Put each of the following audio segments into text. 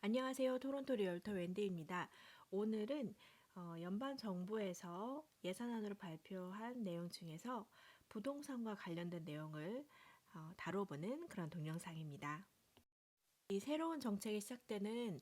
안녕하세요. 토론토 리얼터 웬디입니다. 오늘은 어, 연방 정부에서 예산안으로 발표한 내용 중에서 부동산과 관련된 내용을 어, 다뤄보는 그런 동영상입니다. 이 새로운 정책이 시작되는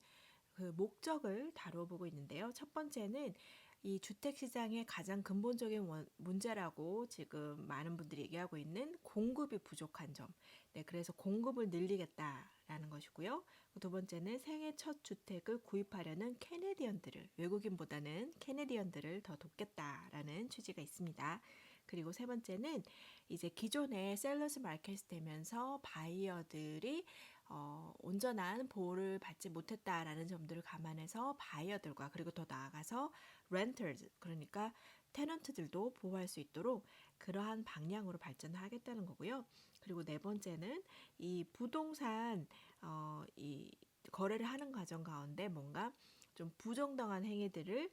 그 목적을 다뤄보고 있는데요. 첫 번째는 이 주택 시장의 가장 근본적인 원- 문제라고 지금 많은 분들이 얘기하고 있는 공급이 부족한 점. 네, 그래서 공급을 늘리겠다라는 것이고요. 두 번째는 생애 첫 주택을 구입하려는 캐네디언들을 외국인보다는 캐네디언들을 더 돕겠다라는 취지가 있습니다. 그리고 세 번째는 이제 기존의 셀러스 마켓이 되면서 바이어들이 어, 온전한 보호를 받지 못했다라는 점들을 감안해서 바이어들과 그리고 더 나아가서 렌터즈 그러니까 테넌트들도 보호할 수 있도록 그러한 방향으로 발전하겠다는 거고요. 그리고 네 번째는 이 부동산 어, 이 거래를 하는 과정 가운데 뭔가 좀 부정당한 행위들을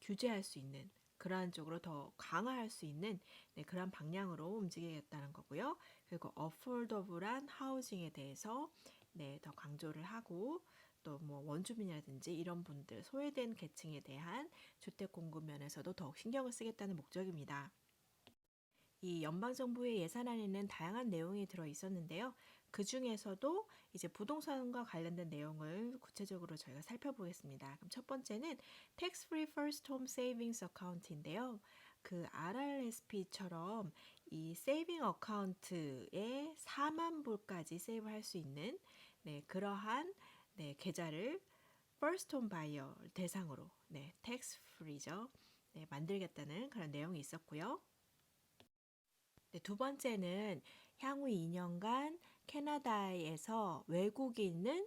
규제할 수 있는 그러한 쪽으로 더 강화할 수 있는 네, 그런 방향으로 움직이겠다는 거고요. 그리고 어폴더블한 하우징에 대해서 네, 더 강조를 하고 또 뭐 원주민이라든지 이런 분들 소외된 계층에 대한 주택 공급 면에서도 더욱 신경을 쓰겠다는 목적입니다. 이 연방 정부의 예산안에는 다양한 내용이 들어 있었는데요. 그 중에서도 이제 부동산과 관련된 내용을 구체적으로 저희가 살펴보겠습니다. 그럼 첫 번째는 Tax Free First Home Savings Account인데요. 그 RRSP처럼 이 세이빙 어카운트에 4만 불까지 세이브할 수 있는 네, 그러한 네, 계좌를 First Home Buyer 대상으로 네, Tax Free죠. 네, 만들겠다는 그런 내용이 있었고요. 네, 두 번째는 향후 2년간 캐나다에서 외국인은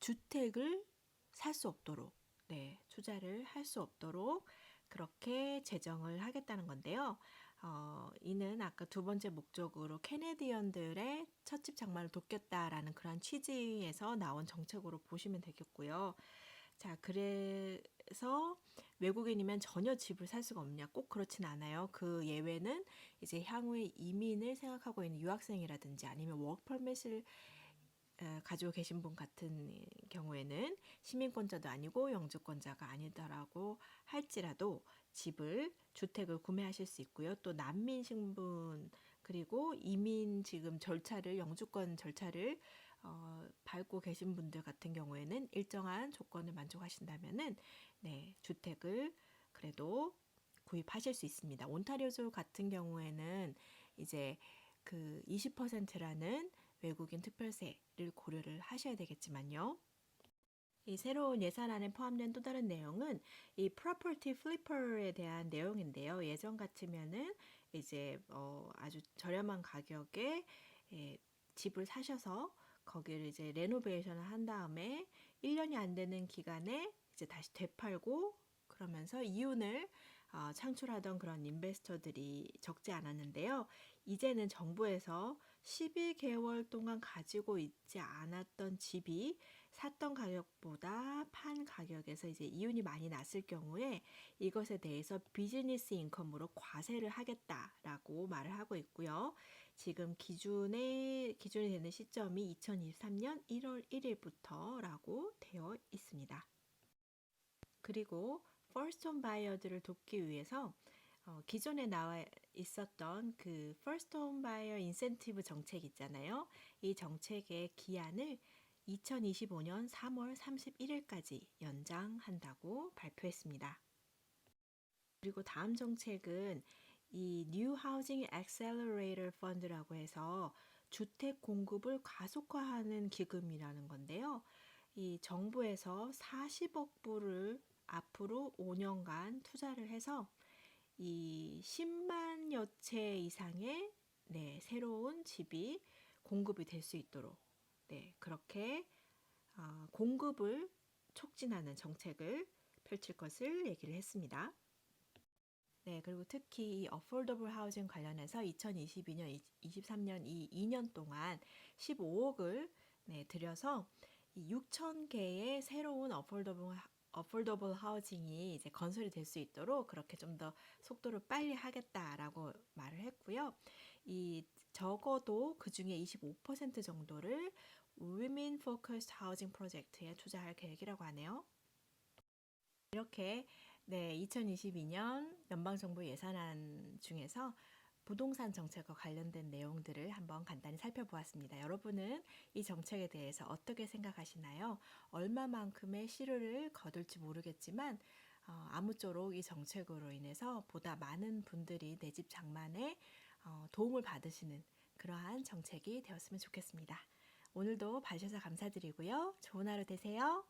주택을 살 수 없도록, 네, 투자를 할 수 없도록 그렇게 제정을 하겠다는 건데요. 어, 이는 아까 두 번째 목적으로 캐네디언들의 첫집 장만을 돕겠다라는 그런 취지에서 나온 정책으로 보시면 되겠고요. 자, 그래서 외국인이면 전혀 집을 살 수가 없냐? 꼭 그렇진 않아요. 그 예외는 이제 향후에 이민을 생각하고 있는 유학생이라든지 아니면 워크퍼밋을 어, 가지고 계신 분 같은 경우에는 시민권자도 아니고 영주권자가 아니더라고 할지라도 집을 주택을 구매하실 수 있고요. 또 난민 신분 그리고 이민 지금 절차를 영주권 절차를 어, 밟고 계신 분들 같은 경우에는 일정한 조건을 만족하신다면은 네, 주택을 그래도 구입하실 수 있습니다. 온타리오주 같은 경우에는 이제 그 20%라는 외국인 특별세를 고려를 하셔야 되겠지만요. 이 새로운 예산안에 포함된 또 다른 내용은 이 property flipper에 대한 내용인데요. 예전 같으면은 이제 어 아주 저렴한 가격에 예, 집을 사셔서 거기를 이제 레노베이션을 한 다음에 1년이 안 되는 기간에 이제 다시 되팔고 그러면서 이윤을 어, 창출하던 그런 인베스터들이 적지 않았는데요. 이제는 정부에서 12개월 동안 가지고 있지 않았던 집이 샀던 가격보다 판 가격에서 이제 이윤이 많이 났을 경우에 이것에 대해서 비즈니스 인컴으로 과세를 하겠다라고 말을 하고 있고요. 지금 기준에 기준이 되는 시점이 2023년 1월 1일부터라고 되어 있습니다. 그리고 home buyer들을 돕기 위해서 어, 기존에 나와 있었던 그 home buyer incentive 정책 있잖아요. 이 정책의 기한을 2025년 3월 31일까지 연장한다고 발표했습니다. 그리고 다음 정책은 이 New Housing Accelerator Fund라고 해서 주택 공급을 가속화하는 기금이라는 건데요. 이 정부에서 40억 불을 앞으로 5년간 투자를 해서 이 10만여 채 이상의 네, 새로운 집이 공급이 될 수 있도록 네, 그렇게 어, 공급을 촉진하는 정책을 펼칠 것을 얘기를 했습니다. 네, 그리고 특히 이 어폴더블 하우징 관련해서 2022년, 23년 이 2년 동안 15억을 네, 들여서 6천 개의 새로운 어폴더블 어폴더블 하우징이 이제 건설이 될 수 있도록 그렇게 좀 더 속도를 빨리 하겠다라고 말을 했고요. 이 적어도 그 중에 25% 정도를 Women Focused Housing Project에 투자할 계획이라고 하네요. 이렇게 네, 2022년 연방정부 예산안 중에서 부동산 정책과 관련된 내용들을 한번 간단히 살펴보았습니다. 여러분은 이 정책에 대해서 어떻게 생각하시나요? 얼마만큼의 실효를 거둘지 모르겠지만 어, 아무쪼록 이 정책으로 인해서 보다 많은 분들이 내 집 장만에 어, 도움을 받으시는 그러한 정책이 되었으면 좋겠습니다. 오늘도 봐주셔서 감사드리고요. 좋은 하루 되세요.